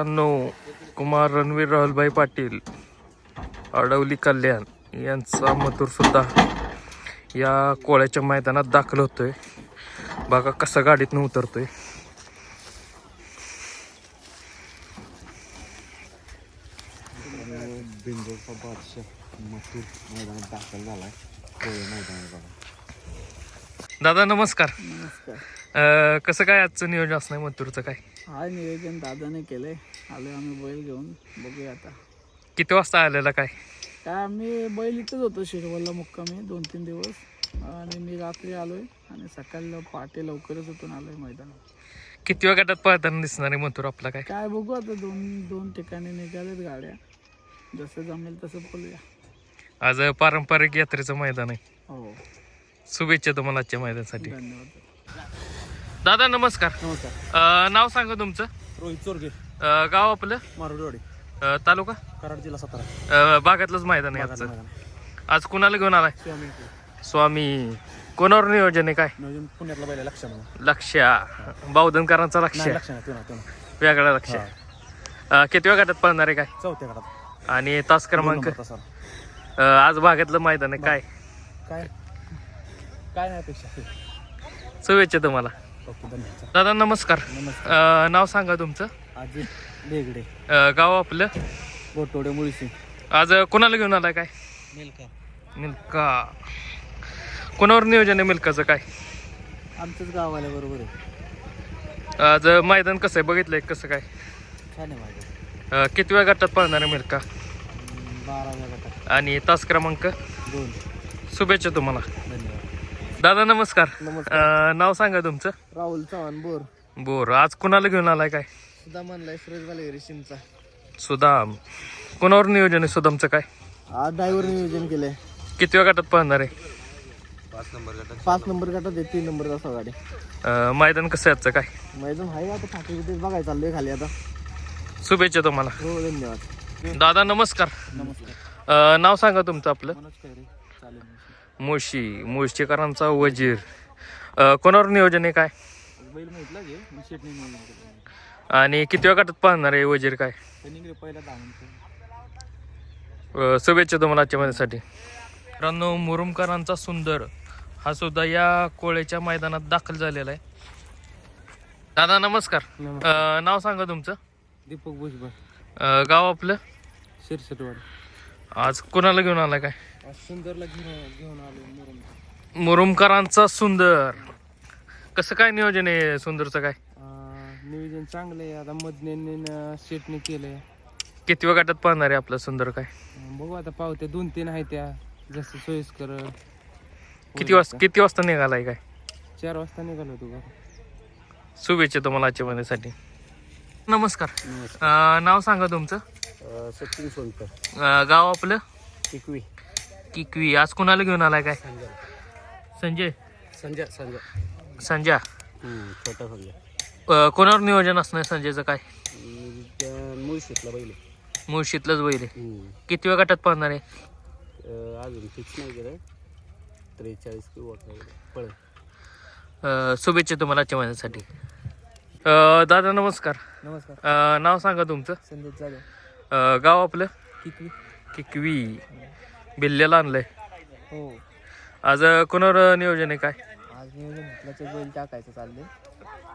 मित्रांनो कुमार रणवीर राहुलभाई पाटील अडवली कल्याण यांचा मथुर सुद्धा या कोळ्याच्या मैदानात दाखल होतोय. बघा कसा गाडीतनं उतरतोय. बिंदूरचा बादशाह मथुर मैदानात दाखल झालाय. कोळे मैदानात बघा. दादा नमस्कार. नमस्कार. अं, कसं काय आजचं नियोजन असणार मथुरचं काय? हा नियोजन दादाने केलंय. आलोय आम्ही बैल घेऊन. बघूया आता. किती वाजता आलेला काय? काय आम्ही बैल इथंच होतो शिरवलला मुक्कामी दोन तीन दिवस. आणि मी रात्री आलोय आणि सकाळी लव- पहाटे लवकरच उठून आलोय मैदानात. किती वेळ गटात पळताना दिसणार आहे मथुर आपला काय? काय बघू आता दोन दोन ठिकाणी निघालेत गाड्या. जसं जमेल तसं बोलूया. आज पारंपरिक यात्रेचं मैदान आहे. हो. शुभेच्छा तुम्हाला आजच्या मैदानासाठी. धन्यवाद. दादा नमस्कार. नमस्कार. अं, नाव सांगा तुमचं. रोहित चोरगे. अं, गाव आपलं? मारुडवाडी. अं, तालुका? कराड जिल्हा सातारा. अं, बागातलंच मैदान आहे आजचं. आज कुणाला घेऊन आलाय? स्वामी. स्वामी. कोणावर नियोजन आहे काय? नियोजन पुण्यातला लक्ष नाही लक्ष्या बावधनकरांचा लक्ष लक्ष नाही तुला तुला वेगळा लक्ष अं, किती वेळ गटात पळणार आहे काय? चौथ्या गटात. आणि तास क्रमांक? अं, आज बागातलं मैदान आहे काय? काय? काय नाही अपेक्षा. शुभेच्छा तुम्हाला. दादा नमस्कार. अं, नाव सांगा तुमचं? अजित बेगडे. अं, गाव आपलं? बोटोडे मुळशी. आज कोणाला घेऊन आलाय काय? मिल्का मिल्का कोणावर नियोजन आहे मिल्काचं काय? आमचंच गाव आल्याबरोबर आहे. आज मैदान कसं आहे? बघितलंय कसं काय? छान आहे माझं अं, किती वेळ गटात पळणार आहे मिल्का बाराव्या गटात. आणि तास क्रमांक? दोन. शुभेच्छा तुम्हाला. धन्यवाद. दादा नमस्कार. अं, नाव सांगा तुमचं. राहुल चव्हाण बोर. बोर. आज कुणाला घेऊन आलाय काय? सुद्धा म्हणलाय सुरेश बालेगिरी शिमचा सुदाम. कोणावर नियोजन आहे सुदामचं काय? आज ड्रायव्हर नियोजन केलंय. किती वेळ गटात पळणार आहे? पाच नंबर गटात. आहे तीन नंबर तासा गाडी. अं, मैदान कसं आहे आजचं काय? मैदान आहे आता फाटी बिटी बघायला चाललोय खाली आता. शुभेच्छा तुम्हाला. हो धन्यवाद. दादा नमस्कार. नमस्कार. अं, नाव सांगा तुमचं आपलं. मनोज खैरे चालेल. मुळशी मुळशीकरांचा वजीर. अं, कोणावर नियोजन आहे काय? बैल म्हटलं घे मी शेटणी नियोजन केलं आणि किती वेळ गटात पाहणार आहे वजीर काय? त्यांनी पहिला दहा मिनिटं. अं, शुभेच्छा तुम्हाला आजच्या माझ्यासाठी मित्रांनो मुरुमकरांचा सुंदर हा सुद्धा या कोळेच्या मैदानात दाखल झालेला आहे. दादा नमस्कार. अं, नाव सांगा तुमचं. दीपक भुजबळ अं, गाव आपलं? शिरसटवाडी. आज कोणाला घेऊन आलाय काय? सुंदरला घेऊन घेऊन आलो मुरुम मुरुमकरांचा सुंदर. कसं काय नियोजन आहे सुंदरचं काय? नियोजन चांगलं आहे. आता मधने शेटने केलंय. किती गटात पाहणार आहे आपलं सुंदर काय? अं, बघू आता पावते दोन तीन आहे त्या. जसं सोयीस्कर किती वाजता किती वाजता निघालाय काय? चार वाजता निघालो होतो घरी. शुभेच्छा तुम्हाला आजच्या महिन्यासाठी. नमस्कार. अं, नाव सांगा तुमचं. सचिन सोनकर. अं, गाव आपलं? टिकवी. किकवी आज कोणाला घेऊन आलाय काय? संजय. संजय? संजय संजय. छोटा संजय. कोणावर नियोजन असणार संजयचं काय? मुळशीतला बैल मुळशीतलंच बैल किती वेळ गटात पाहणार आहे? अजून फिक्स नाही केलं त्रेचाळीस किंवा शुभेच्छा तुम्हाला आजच्या महिन्यासाठी. अं, दादा नमस्कार. नमस्कार. नाव सांगा तुमचं. संदेश जाधव. गाव आपलं? किकवी. किकवी. बिल्ल्याला आणलंय. हो. आज कोणावर नियोजन आहे काय? आज नियोजन म्हटल्याचं बैल टाकायचं चाललंय.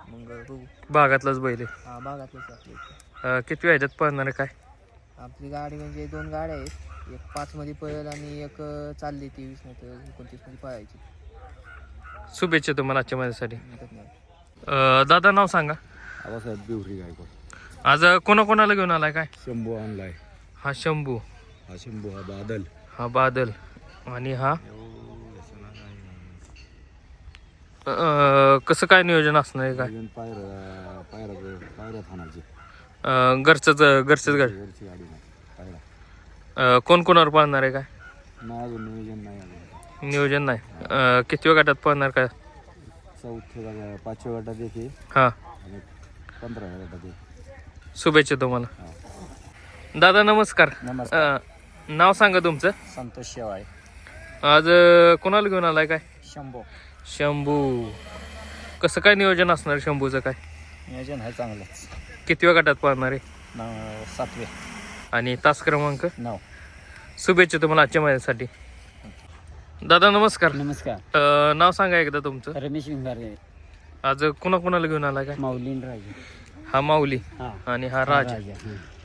मग बघू. भागातलाच बैल आहे. हा भागातलंच अं, किती ह्याच्यात पळणार आहे काय? आपली गाडी म्हणजे दोन गाड्या आहेत. एक पाच मध्ये पळेल आणि एक अं, चालली तेवीस नाही तर एकोणतीसमध्ये पळायची. शुभेच्छा तुम्हाला आजच्या माझ्यासाठी धन्यवाद दादा नाव सांगा. आबासाहेब बिवरी गायकवाड. आज कोणाकोणाला घेऊन आलाय काय? शंभू आणलाय. हा शंभू. हा शंभू हा बादल. हा बादल आणि हा? अं, कसं काय नियोजन असणार आहे काय? थानाची. अं, घरचंच घरचंच गाडी. नाही अं, कोण कोणावर पाळणार आहे काय? नाही अजून नियोजन नाही नियोजन नाही. अं, किती वेळ गटात पाळणार काय? चौथ्या जागा पाचव्या गटात येते हा. आणि पंधराव्या गटात येते शुभेच्छा तुम्हाला. दादा नमस्कार. नमस्कार. अं, नाव सांगा तुमचं? संतोष शेवाळे. आज अं, कोणाला घेऊन आलाय काय? शंभो. शंभू. कसं काय नियोजन असणार शंभूचं काय? नियोजन आहे चांगलंच किती वेळ गटात पाळणार आहे? सातवे. आणि तास क्रमांक? नाव शुभेच्छा तुम्हाला आजच्या महिन्यासाठी दादा नमस्कार. नमस्कार. अ, नाव सांगा एकदा तुमचं. रमेश विंगारे. आज कुणा कुणाला घेऊन आला काय? माऊलीन राजे. हा माऊली. हा. आणि हा राज. राजा.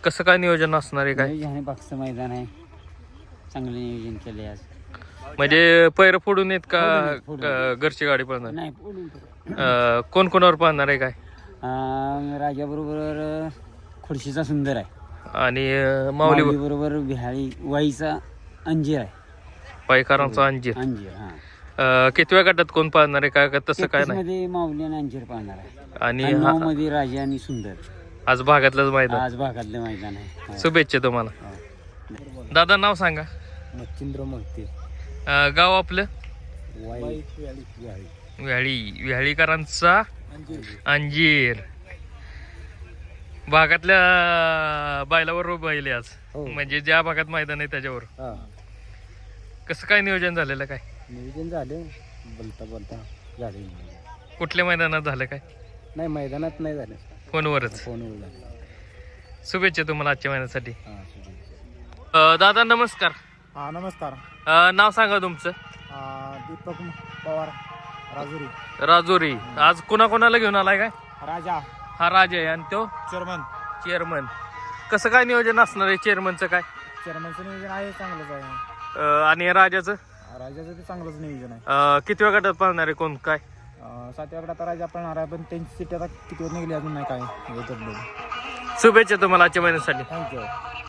कसं काय नियोजन असणार आहे काय? नियोजन आहे बागचं मैदान आहे. चांगलं नियोजन केले आज. म्हणजे पैर फोडून येत का फोडून घरची गाडी पळणार? नाही बोलून तर. अ, कोण कोणावर पाहणार आहे काय? अं, राजाबरोबर खुर्शीचा सुंदर आहे. आणि अ, माऊली बरोबर बिहारी वाईचा अंजीर आहे. पायकारांचा अंजीर. अंजीर हा. अ, कितव्या गटात कोण पाहणार आहे? काय का तसं काय नाही. मध्ये माऊली आणि अंजीर पाहणार आहे. आणि आणि हा- नऊ मध्ये राजा आणि सुंदर. आज भागातलंच मैदान. आज भागातलं मैदान आहे. हो. शुभेच्छा तुम्हाला. दादा नाव सांगा. मच्छिंद्र म्हणते. अ, गाव आपलं? वाई. व्याळी. व्याळीकरांचा अंजीर. भागातल्या बैलावर बैल आज. हो. म्हणजे ज्या भागात मैदान आहे त्याच्यावर. हा. कसं काय नियोजन झालेलं काय? नियोजन झालं. बोलता बोलता झाले कुठल्या मैदानात झालं काय? नाही मैदानात नाही झालं. फोनवरच. फोनवर झालं. शुभेच्छा तुम्हाला आजच्या महिन्यासाठी. हा. अ, दादा नमस्कार. हा नमस्कार. अ, नाव सांगा तुमचं. दीपक पवार राजुरी. राजोरी. आज कुणा कोणाला घेऊन आलाय काय? राजा. हा राज आहे. आणि तो? चेअरमन. चेअरमन. कसं काय नियोजन असणार आहे चेअरमनचं काय? चेअरमनचं नियोजन आहे चांगलंच आहे. अ, आणि राजाचं? राजाचं ते चांगलंच नियोजन आहे. अ, कितव्या गटात पाहणार आहे कोण काय? अं, सातव्या गटात राजा पळणार आहे पण त्यांची सीट आता किती निघली अजून नाही काय. शुभेच्छा तुम्हाला आजच्या महिन्यासाठी. थँक्यू